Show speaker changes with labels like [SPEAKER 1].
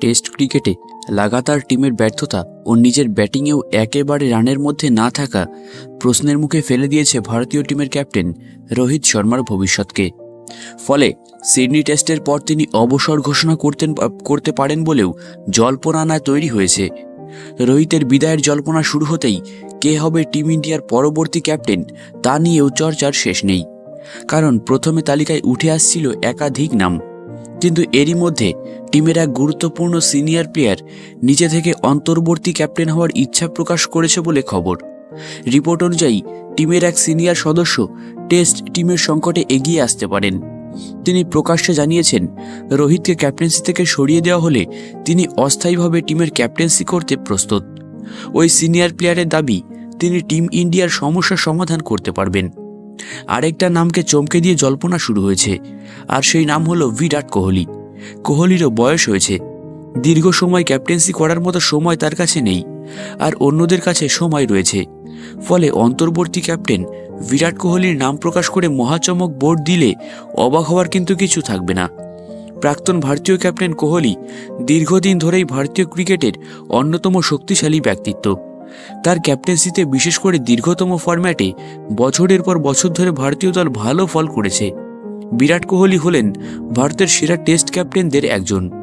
[SPEAKER 1] Test ক্রিকেটে লাগাতার টিমের ব্যর্থতা ও নিজের ব্যাটিংয়েও একেবারে রানের মধ্যে না থাকা প্রশ্নের মুখে ফেলে দিয়েছে ভারতীয় টিমের ক্যাপ্টেন রোহিত শর্মার ভবিষ্যৎকে। ফলে সিডনি টেস্টের পর তিনি অবসর ঘোষণা করতেন, করতে পারেন বলেও জল্পনানায় তৈরি হয়েছে। রোহিতের বিদায়ের জল্পনা শুরু হতেই কে হবে টিম ইন্ডিয়ার পরবর্তী ক্যাপ্টেন তা নিয়েও চর্চার শেষ নেই। কারণ প্রথমে তালিকায় উঠে আসছিল একাধিক নাম। কিন্তু এরই মধ্যে টিমের এক গুরুত্বপূর্ণ সিনিয়র প্লেয়ার নিজে থেকে অন্তর্বর্তী ক্যাপ্টেন হওয়ার ইচ্ছা প্রকাশ করেছে বলে খবর। রিপোর্ট অনুযায়ী, টিমের এক সিনিয়র সদস্য টেস্ট টিমের সংকটে এগিয়ে আসতে পারেন। তিনি প্রকাশ্যে জানিয়েছেন, রোহিতকে ক্যাপ্টেন্সি থেকে সরিয়ে দেওয়া হলে তিনি অস্থায়ীভাবে টিমের ক্যাপ্টেন্সি করতে প্রস্তুত। ওই সিনিয়র প্লেয়ারের দাবি, তিনি টিম ইন্ডিয়ার সমস্যার সমাধান করতে পারবেন। আরেকটা নামকে চমকে দিয়ে জল্পনা শুরু হয়েছে, আর সেই নাম হলো বিরাট কোহলি। কোহলিরও বয়স হয়েছে। দীর্ঘ সময় ক্যাপ্টেন্সি করার মতো সময় তার কাছে নেই, আর অন্যদের কাছে সময় রয়েছে। ফলে অন্তর্বর্তী ক্যাপ্টেন বিরাট কোহলির নাম প্রকাশ করে মহাচমক বোর্ড দিলে অবাক হওয়ার কিন্তু কিছু থাকবে না। প্রাক্তন ভারতীয় ক্যাপ্টেন কোহলি দীর্ঘদিন ধরেই ভারতীয় ক্রিকেটের অন্যতম শক্তিশালী ব্যক্তিত্ব। তার ক্যাপ্টেন্সিতে বিশেষ করে দীর্ঘতম ফরম্যাটে বছরের পর বছর ধরে ভারতীয় দল ভালো ফল করেছে। বিরাট কোহলি হলেন ভারতের সেরা টেস্ট ক্যাপ্টেনদের একজন।